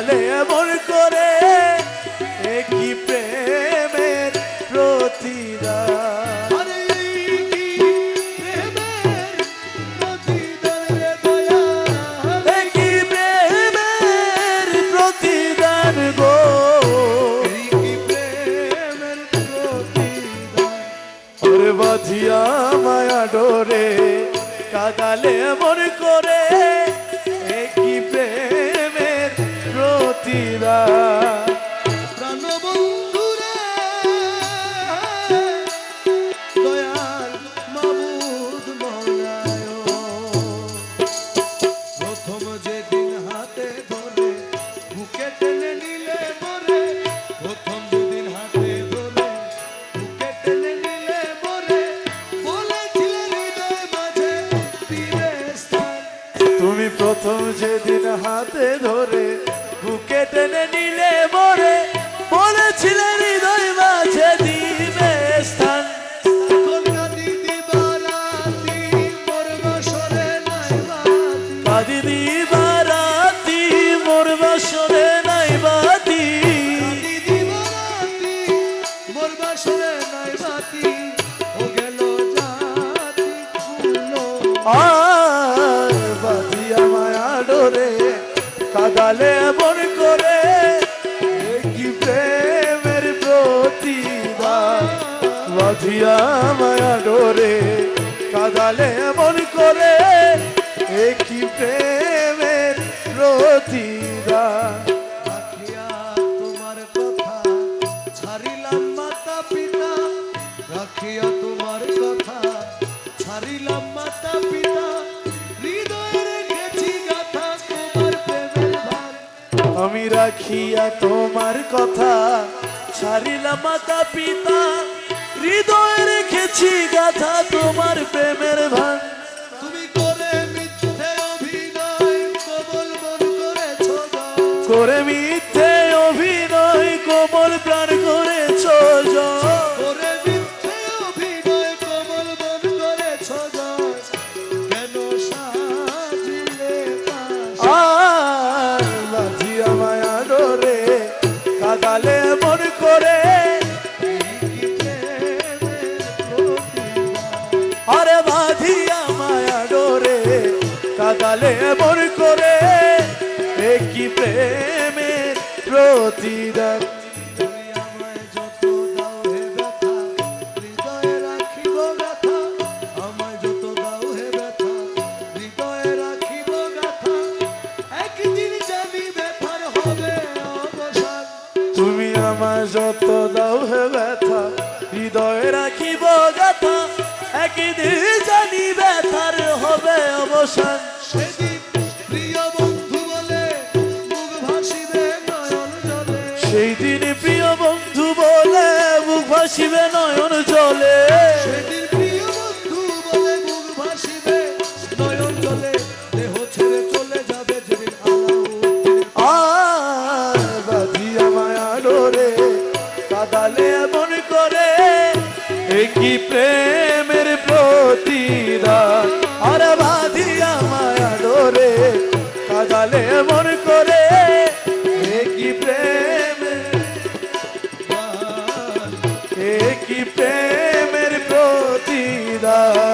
কাদালে এমন করে কি প্রেমের প্রতিদান? মায়া ডোরে কাদালে এমন করে তুমি প্রথম যেদিন হাতে ধরে বুকে টেনে নিলে মরে বলেছিলে হৃদয় মাঝে দিবে স্থান। কলকা দিদি বারাতি মোর বাসরে নাই বাতি। কাদি দিবারাতি মোর বাসরে নাই বাতি। ও গেল জাতি ডোরে কাদালে এমন করে কি প্রেমের প্রতিদান মায়া ডোরে কাদালে এমন করে কি প্রেমের প্রতিদান তোমার কথা তোমার কথা, ছাড়িলাম মাতা পিতা রাখিয়া তোমার কথা ছাড়িলাম মাতা পিতা। হৃদয়ে রেখেছি গাথা তোমার প্রেমের ভান। তুমি করে মিথ্যে অভিনয় কবল মন করেছ করে মিথ্যে কাদালে মন করে কি প্রেমের প্রতিদান তুমি আমার যত দাও হে ব্যথা, হৃদয়ে রাখিব গাথা একদিন জানি ব্যথার হবে অবসান। ভাসিবে নয়ন ভাসিবে, নয়ন ছেড়ে চলে যাবে আর বাঁধিয়া মায়া ডোরে কাদালে এমন করে প্রেমের আর বাঁধিয়া মায়া ডোরে করে একই প্রেমের প্রতিদান